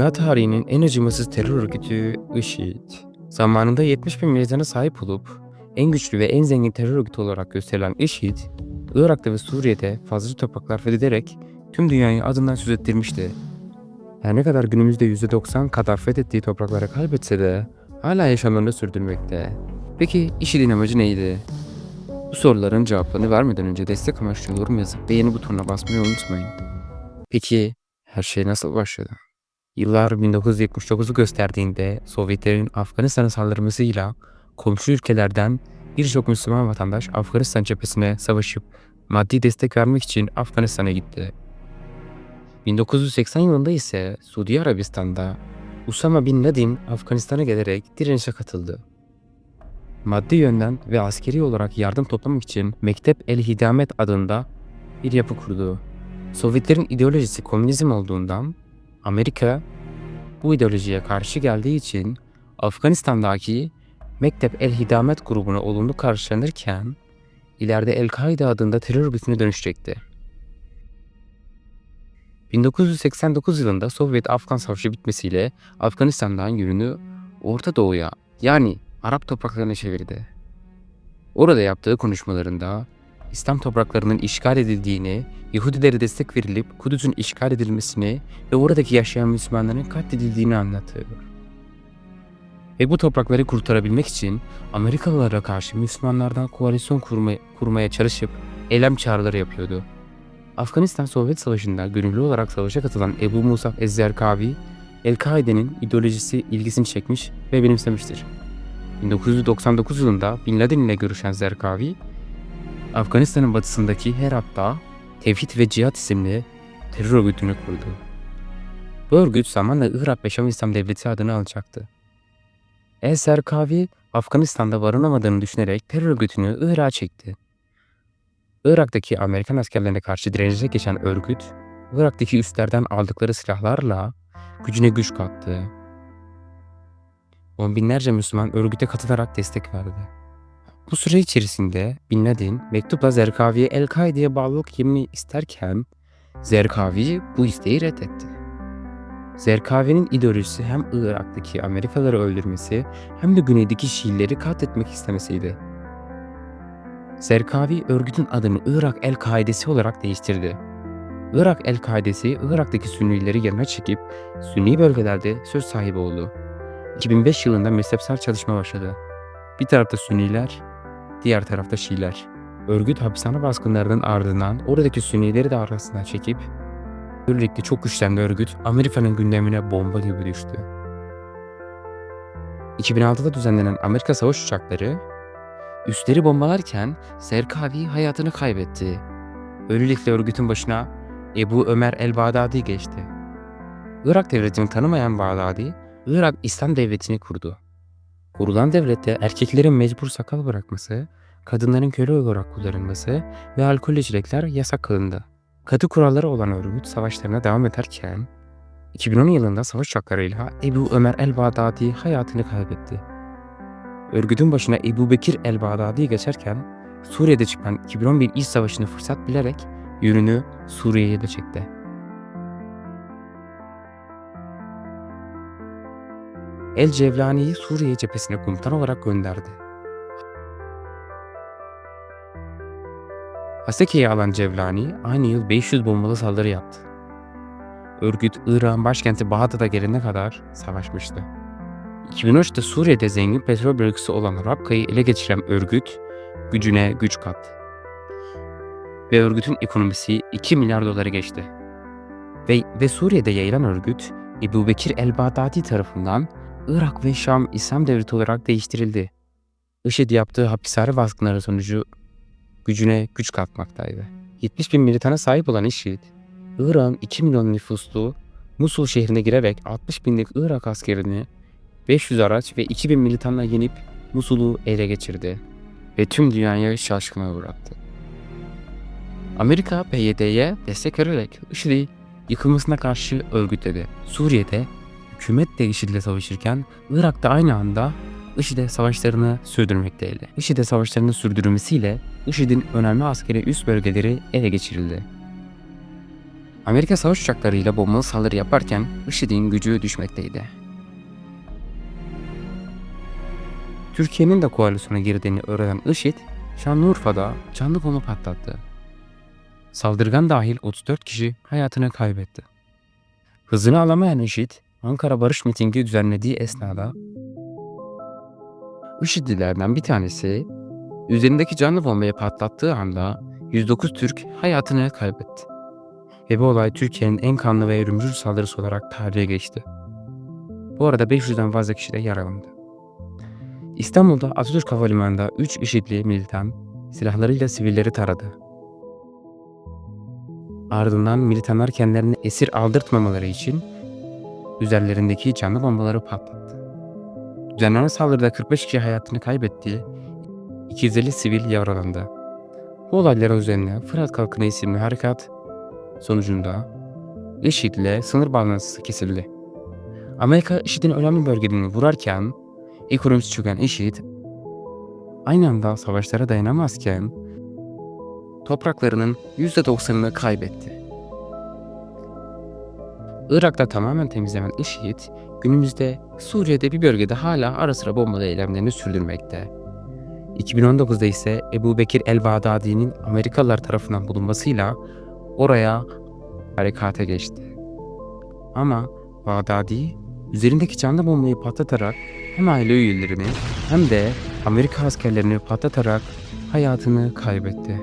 Dünya tarihinin en acımasız terör örgütü IŞİD. Zamanında 70 bin militana sahip olup en güçlü ve en zengin terör örgütü olarak gösterilen IŞİD, Irak'ta ve Suriye'de fazlaca topraklar fethederek tüm dünyayı adından söz ettirmişti. Her ne kadar günümüzde %90 kadar fethettiği toprakları kaybetse de hala yaşamlarını sürdürmekte. Peki IŞİD'in amacı neydi? Bu soruların cevaplarını vermeden önce destek amaçlı yorum yazıp beğeni butonuna basmayı unutmayın. Peki her şey nasıl başladı? Yıllar 1979'u gösterdiğinde Sovyetlerin Afganistan'a saldırmasıyla komşu ülkelerden birçok Müslüman vatandaş Afganistan cephesine savaşıp maddi destek vermek için Afganistan'a gitti. 1980 yılında ise Suudi Arabistan'da Usama Bin Laden Afganistan'a gelerek direnişe katıldı. Maddi yönden ve askeri olarak yardım toplamak için Mektep El Hidamet adında bir yapı kurdu. Sovyetlerin ideolojisi komünizm olduğundan Amerika bu ideolojiye karşı geldiği için Afganistan'daki Mektep El Hidamet grubuna olumlu karşılanırken ileride El-Kaide adında terör örgütüne dönüşecekti. 1989 yılında Sovyet-Afgan Savaşı bitmesiyle Afganistan'dan yönünü Orta Doğu'ya yani Arap topraklarına çevirdi. Orada yaptığı konuşmalarında İslam topraklarının işgal edildiğini, Yahudilere destek verilip Kudüs'ün işgal edilmesini ve oradaki yaşayan Müslümanların katledildiğini anlatıyor. Ve bu toprakları kurtarabilmek için Amerikalılara karşı Müslümanlardan koalisyon kurma, kurmaya çalışıp eylem çağrıları yapıyordu. Afganistan Sovyet Savaşı'nda gönüllü olarak savaşa katılan Ebu Musab Ezzerkavi, El-Kaide'nin ideolojisi ilgisini çekmiş ve benimsemiştir. 1999 yılında Bin Laden ile görüşen Zerkavi, Afganistan'ın batısındaki Herat'ta Tevhid ve Cihat isimli terör örgütünü kurdu. Bu örgüt zamanla Irak ve Şam İslam Devleti adını alacaktı. El-Serkavi, Afganistan'da barınamadığını düşünerek terör örgütünü Irak'a çekti. Irak'taki Amerikan askerlerine karşı direnişe geçen örgüt, Irak'taki üslerden aldıkları silahlarla gücüne güç kattı. On binlerce Müslüman örgüte katılarak destek verdi. Bu süre içerisinde Bin Laden mektupla Zerkavi'ye El-Kaide'ye bağlılık yemini isterken Zerkavi bu isteği reddetti. Zerkavi'nin ideolojisi hem Irak'taki Amerikalıları öldürmesi hem de güneydeki Şiileri katletmek istemesiydi. Zerkavi örgütün adını Irak El-Kaidesi olarak değiştirdi. Irak El-Kaidesi Irak'taki Sünnileri yanına çekip Sünni bölgelerde söz sahibi oldu. 2005 yılında mezhepsel çalışma başladı. Bir tarafta Sünniler, diğer tarafta Şiiler. Örgüt hapishane baskınlarının ardından oradaki Sünnileri de arasına çekip böylelikle çok güçlendi örgüt Amerika'nın gündemine bomba gibi düştü. 2006'da düzenlenen Amerika savaş uçakları üstleri bombalarken Serkavi hayatını kaybetti. Böylelikle örgütün başına Ebu Ömer el-Bağdadi geçti. Irak devletini tanımayan Bağdadi, Irak İslam Devleti'ni kurdu. Kurulan devlette erkeklerin mecbur sakal bırakması, kadınların köle olarak kullanılması ve alkol içecekler yasak kılındı. Katı kuralları olan örgüt savaşlarına devam ederken 2010 yılında savaş uçaklarıyla Ebu Ömer el-Bağdadi hayatını kaybetti. Örgütün başına Ebu Bekir el-Bağdadi geçerken Suriye'de çıkan 2011 İç Savaşı'nı fırsat bilerek yönünü Suriye'ye de çekti. El Cevlani'yi Suriye cephesine komutan olarak gönderdi. Haseke'yi alan Cevlani aynı yıl 500 bombalı saldırı yaptı. Örgüt İran başkenti Bağdat'a gelene kadar savaşmıştı. 2013'te Suriye'de zengin petrol bölgesi olan Rakka'yı ele geçiren örgüt gücüne güç kattı. Ve örgütün ekonomisi 2 milyar doları geçti. Ve, ve Suriye'de yayılan örgüt Ebu Bekir el-Bağdadi tarafından Irak ve Şam İslam Devleti olarak değiştirildi. IŞİD yaptığı hapishane baskınları sonucu gücüne güç katmaktaydı. 70 bin militana sahip olan IŞİD, Irak'ın 2 milyon nüfuslu Musul şehrine girerek 60 binlik Irak askerini 500 araç ve 2000 militanla yenip Musul'u ele geçirdi ve tüm dünyayı şaşkına uğrattı. Amerika PYD'ye destek vererek IŞİD'i yıkılmasına karşı örgütledi. Suriye'de hükümet de IŞİD'le savaşırken Irak'ta aynı anda IŞİD'e savaşlarını sürdürmekteydi. IŞİD'e savaşlarını sürdürmesiyle IŞİD'in önemli askeri üst bölgeleri ele geçirildi. Amerika savaş uçaklarıyla bombalı saldırı yaparken IŞİD'in gücü düşmekteydi. Türkiye'nin de koalisyona girdiğini öğrenen IŞİD, Şanlıurfa'da canlı bomba patlattı. Saldırgan dahil 34 kişi hayatını kaybetti. Hızını alamayan IŞİD, Ankara Barış Mitingi düzenlediği esnada IŞİD'lilerden bir tanesi üzerindeki canlı bombayı patlattığı anda 109 Türk hayatını kaybetti. Ve bu olay Türkiye'nin en kanlı ve ölümcül saldırısı olarak tarihe geçti. Bu arada 500'den fazla kişi de yaralandı. İstanbul'da Atatürk Havalimanı'nda 3 IŞİD'li militan silahlarıyla sivilleri taradı. Ardından militanlar kendilerini esir aldırtmamaları için üzerlerindeki canlı bombaları patlattı. Düzenlenen saldırıda 45 kişi hayatını kaybetti, 250 sivil yaralandı. Bu olaylar üzerine Fırat Kalkını isimli harekat sonucunda IŞİD ile sınır bağlantısı kesildi. Amerika IŞİD'in önemli bölgelerini vurarken ekonomisi çöken IŞİD aynı anda savaşlara dayanamazken topraklarının %90'ını kaybetti. Irak'ta tamamen temizlenen IŞİD günümüzde Suriye'de bir bölgede hala ara sıra bombalı eylemlerini sürdürmekte. 2019'da ise Ebu Bekir el-Bağdadi'nin Amerikalılar tarafından bulunmasıyla oraya harekate geçti. Ama Bağdadi üzerindeki canlı bombayı patlatarak hem aile üyelerini hem de Amerika askerlerini patlatarak hayatını kaybetti.